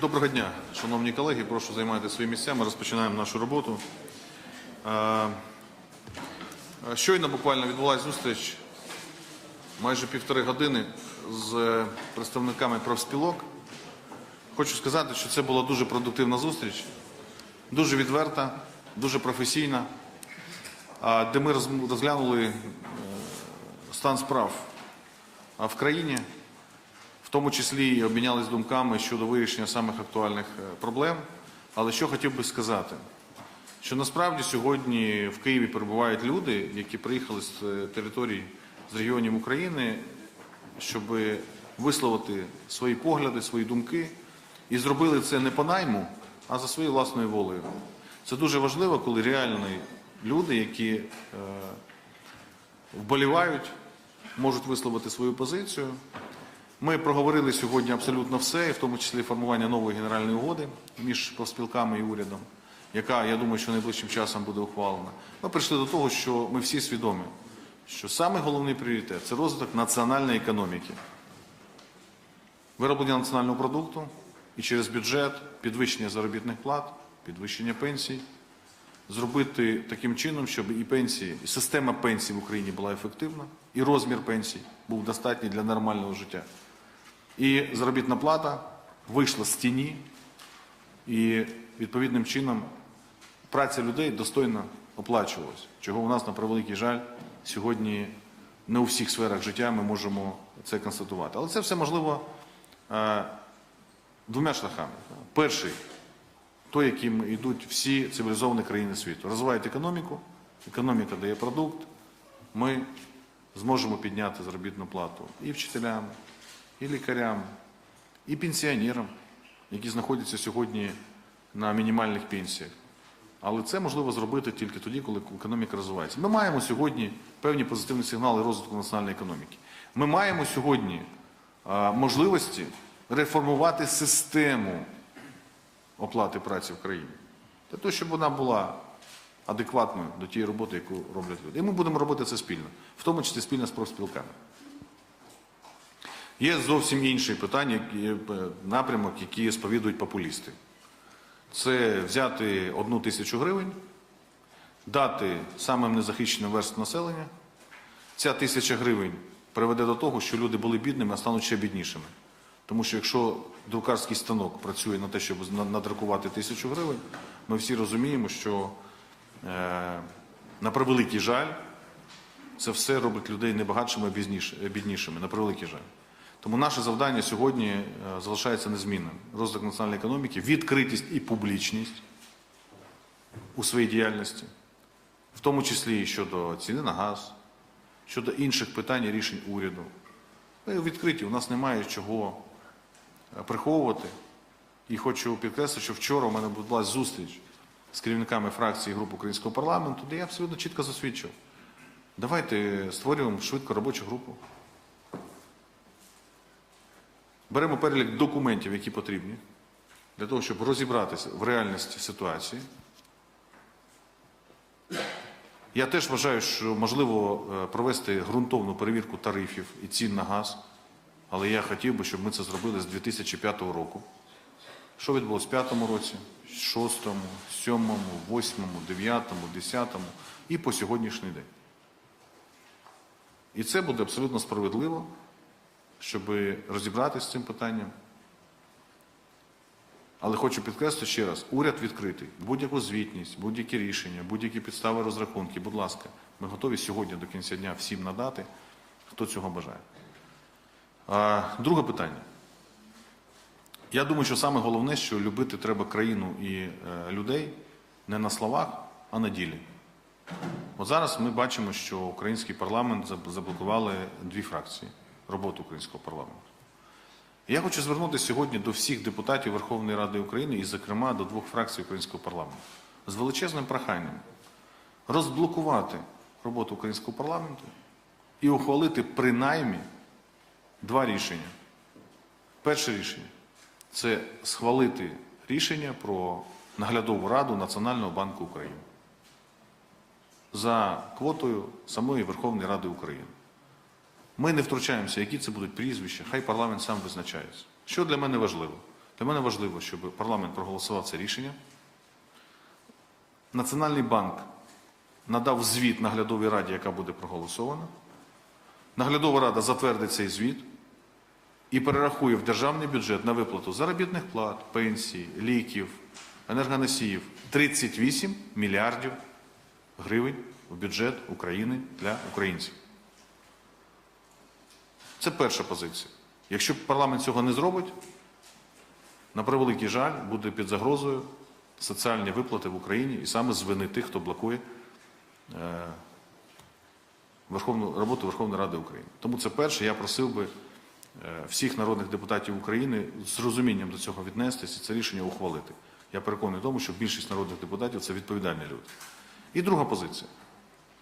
Доброго дня, шановні колеги. Прошу займати свої місця. Ми розпочинаємо нашу роботу. Е, е, Щойно буквально відбулася зустріч майже півтори години з представниками профспілок. Хочу сказати, що це була дуже продуктивна зустріч, дуже відверта, дуже професійна, де ми розглянули е, стан справ в країні, тому числі обмінялись думками щодо вирішення самих актуальних е, проблем. Але що хотів би сказати, що насправді сьогодні в Києві перебувають люди, які приїхали з е, територій, з регіонів України, щоб висловити свої погляди, свої думки, і зробили це не по найму, а за своєю власною волею. Це дуже важливо, коли реальні люди, які е, вболівають, можуть висловити свою позицію. Ми проговорили сьогодні абсолютно все, і в тому числі формування нової генеральної угоди між профспілками і урядом, яка, я думаю, що найближчим часом буде ухвалена. Ми прийшли до того, що ми всі свідомі, що саме головний пріоритет це розвиток національної економіки, вироблення національного продукту і через бюджет підвищення заробітних плат, підвищення пенсій, зробити таким чином, щоб і пенсії, і система пенсій в Україні була ефективна, і розмір пенсій був достатній для нормального життя. І заробітна плата вийшла з тіні, і відповідним чином праця людей достойно оплачувалась, чого у нас, на превеликий жаль, сьогодні не у всіх сферах життя ми можемо це констатувати. Але це все можливо е, двома шляхами. Перший той, яким йдуть всі цивілізовані країни світу. Розвивають економіку, економіка дає продукт, ми зможемо підняти заробітну плату і вчителям, і лікарям, і пенсіонерам, які знаходяться сьогодні на мінімальних пенсіях. Але це можливо зробити тільки тоді, коли економіка розвивається. Ми маємо сьогодні певні позитивні сигнали розвитку національної економіки. Ми маємо сьогодні можливості реформувати систему оплати праці в країні. Для того, щоб вона була адекватною до тієї роботи, яку роблять люди. І ми будемо робити це спільно, в тому числі спільно з профспілками. Є зовсім інші питання, е, напрямок, які сповідують популісти. Це взяти одну тисячу гривень, дати самим незахищеним верств населення. Ця тисяча гривень приведе до того, що люди були бідними, а стануть ще біднішими. Тому що якщо друкарський станок працює на те, щоб надрукувати тисячу гривень, ми всі розуміємо, що е, на превеликий жаль, це все робить людей не багатшими, а біднішими, на превеликий жаль. Тому наше завдання сьогодні е, залишається незмінним. Розвиток національної економіки, відкритість і публічність у своїй діяльності, в тому числі і щодо ціни на газ, щодо інших питань і рішень уряду. Ми відкриті, у нас немає чого е, приховувати. І хочу підкреслити, що вчора у мене була зустріч з керівниками фракції груп українського парламенту, де я абсолютно чітко засвідчив. Давайте створюємо швидко робочу групу. Беремо перелік документів, які потрібні, для того, щоб розібратися в реальності ситуації. Я теж вважаю, що можливо е, провести ґрунтовну перевірку тарифів і цін на газ, але я хотів би, щоб ми це зробили з 2005 року. Що відбулося в 2005 році, 2006, 2007, 2008, 2009, 2010 і по сьогоднішній день. І це буде абсолютно справедливо, щоб розібратися з цим питанням. Але хочу підкреслити ще раз: уряд відкритий. Будь-яку звітність, будь-які рішення, будь-які підстави розрахунки, будь ласка, ми готові сьогодні до кінця дня всім надати, хто цього бажає. А, друге питання. Я думаю, що саме головне, що любити треба країну і е, людей не на словах, а на ділі. От зараз ми бачимо, що український парламент заблокували дві фракції роботу українського парламенту. Я хочу звернутися сьогодні до всіх депутатів Верховної Ради України і, зокрема, до двох фракцій українського парламенту з величезним проханням розблокувати роботу українського парламенту і ухвалити принаймні два рішення. Перше рішення це схвалити рішення про наглядову раду Національного банку України за квотою самої Верховної Ради України. Ми не втручаємося, які це будуть прізвища, хай парламент сам визначається. Що для мене важливо? Для мене важливо, щоб парламент проголосував це рішення. Національний банк надав звіт наглядовій раді, яка буде проголосована. Наглядова рада затвердить цей звіт і перерахує в державний бюджет на виплату заробітних плат, пенсій, ліків, енергоносіїв 38 мільярдів гривень в бюджет України для українців. Це перша позиція. Якщо парламент цього не зробить, на превеликий жаль, буде під загрозою соціальні виплати в Україні і саме з вини тих, хто блокує е, Верховну, роботу Верховної Ради України. Тому це перше, я просив би е, всіх народних депутатів України з розумінням до цього віднестись і це рішення ухвалити. Я переконаний тому, що більшість народних депутатів це відповідальні люди. І друга позиція.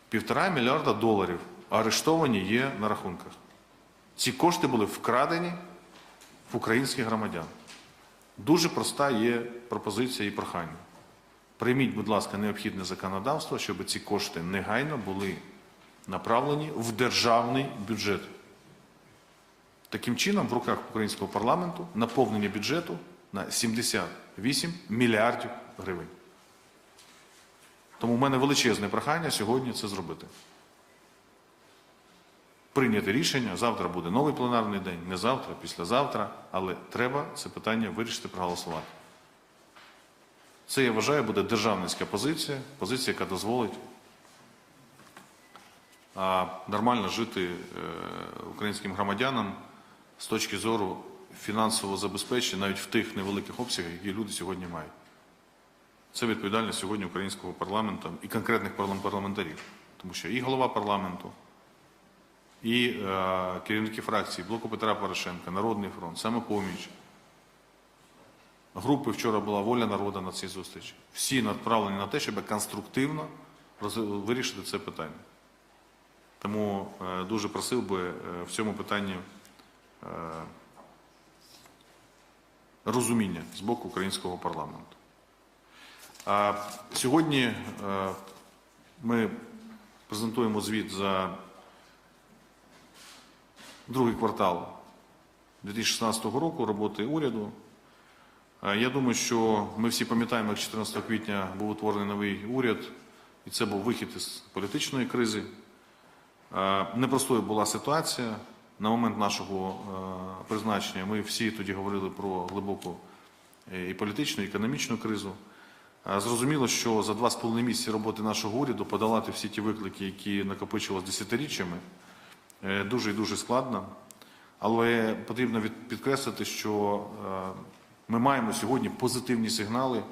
Півтора мільярда доларів арештовані є на рахунках. Ці кошти були вкрадені в українських громадян. Дуже проста є пропозиція і прохання. Прийміть, будь ласка, необхідне законодавство, щоб ці кошти негайно були направлені в державний бюджет. Таким чином, в руках українського парламенту наповнення бюджету на 78 мільярдів гривень. Тому в мене величезне прохання сьогодні це зробити. Прийняти рішення. Завтра буде новий пленарний день, не завтра, післязавтра, але треба це питання вирішити, проголосувати. Це, я вважаю, буде державницька позиція, позиція, яка дозволить нормально жити е, українським громадянам з точки зору фінансового забезпечення навіть в тих невеликих обсягах, які люди сьогодні мають. Це відповідальність сьогодні українського парламенту і конкретних парламентарів. Тому що і голова парламенту, і е, керівники фракцій Блоку Петра Порошенка, Народний фронт, Самопоміч, групи вчора була воля народу на цій зустрічі. Всі направлені на те, щоб конструктивно вирішити це питання. Тому е, дуже просив би е, в цьому питанні е, розуміння з боку українського парламенту. А сьогодні е, ми презентуємо звіт за другий квартал 2016 року роботи уряду. Е, Я думаю, що ми всі пам'ятаємо, як 14 квітня був утворений новий уряд, і це був вихід із політичної кризи. Е, Непростою була ситуація. На момент нашого е, призначення ми всі тоді говорили про глибоку і політичну, і економічну кризу. Зрозуміло, що за два з половиною місяці роботи нашого уряду подолати всі ті виклики, які накопичувалися десятиріччями, дуже і дуже складно. Але потрібно підкреслити, що е, ми маємо сьогодні позитивні сигнали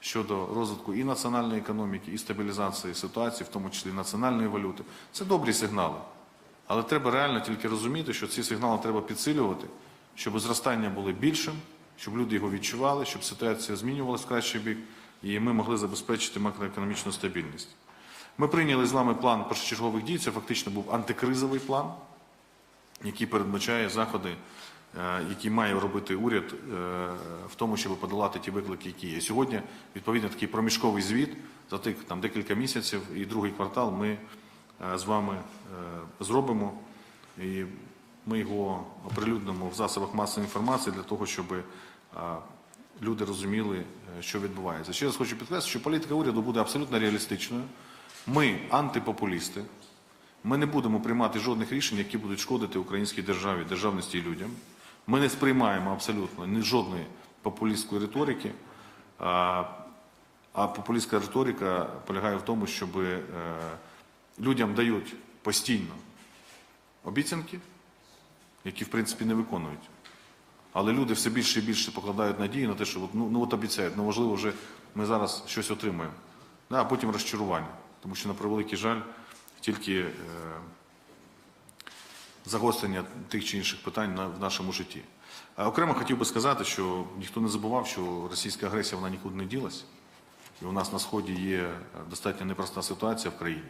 щодо розвитку і національної економіки, і стабілізації ситуації, в тому числі національної валюти. Це добрі сигнали. Але треба реально тільки розуміти, що ці сигнали треба підсилювати, щоб зростання було більшим, щоб люди його відчували, щоб ситуація змінювалася в кращий бік, і ми могли забезпечити макроекономічну стабільність. Ми прийняли з вами план першочергових дій. Це фактично був антикризовий план, який передбачає заходи, е, які має робити уряд е, в тому, щоб подолати ті виклики, які є. Сьогодні відповідно такий проміжковий звіт за тих там декілька місяців і другий квартал ми е, з вами зробимо. І ми його оприлюднимо в засобах масової інформації для того, щоб люди розуміли, що відбувається. Ще раз хочу підкреслити, що політика уряду буде абсолютно реалістичною. Ми антипопулісти. Ми не будемо приймати жодних рішень, які будуть шкодити українській державі, державності і людям. Ми не сприймаємо абсолютно жодної популістської риторики. А, популістська риторика полягає в тому, щоб е, людям дають постійно обіцянки, які в принципі не виконують. Але люди все більше і більше покладають надії на те, що ну, ну от обіцяють, ну можливо, вже ми зараз щось отримаємо. А потім розчарування. Тому що, на превеликий жаль, тільки е, загострення тих чи інших питань в нашому житті. Окремо хотів би сказати, що ніхто не забував, що російська агресія вона нікуди не ділась. І у нас на Сході є достатньо непроста ситуація в країні.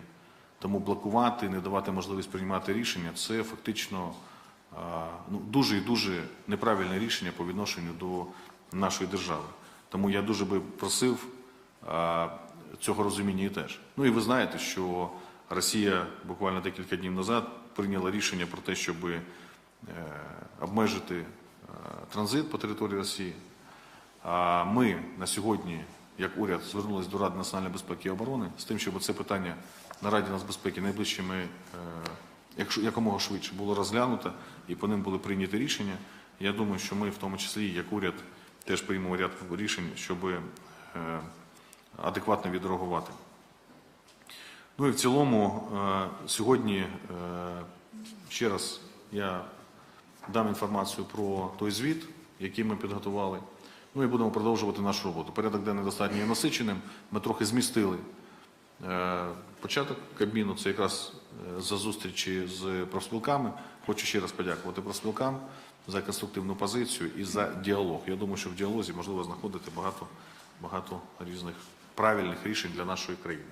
Тому блокувати, не давати можливість приймати рішення це фактично ну, дуже і дуже неправильне рішення по відношенню до нашої держави. Тому я дуже би просив цього розуміння і теж. Ну і ви знаєте, що Росія буквально декілька днів назад прийняла рішення про те, щоб е, обмежити е, транзит по території Росії. А Ми на сьогодні, як уряд, звернулися до Ради національної безпеки і оборони з тим, щоб це питання на Раді нацбезпеки найближчими, е, якомога швидше було розглянуто і по ним були прийняті рішення. Я думаю, що ми, в тому числі, як уряд, теж приймемо ряд рішень, щоб адекватно відреагувати. Ну і в цілому е, сьогодні е, ще раз я дам інформацію про той звіт, який ми підготували. Ну і будемо продовжувати нашу роботу. Порядок денний достатньо є насиченим. Ми трохи змістили е, початок Кабміну. Це якраз за зустрічі з профспілками. Хочу ще раз подякувати профспілкам за конструктивну позицію і за діалог. Я думаю, що в діалозі можливо знаходити багато, багато різних правильних рішень для нашої країни.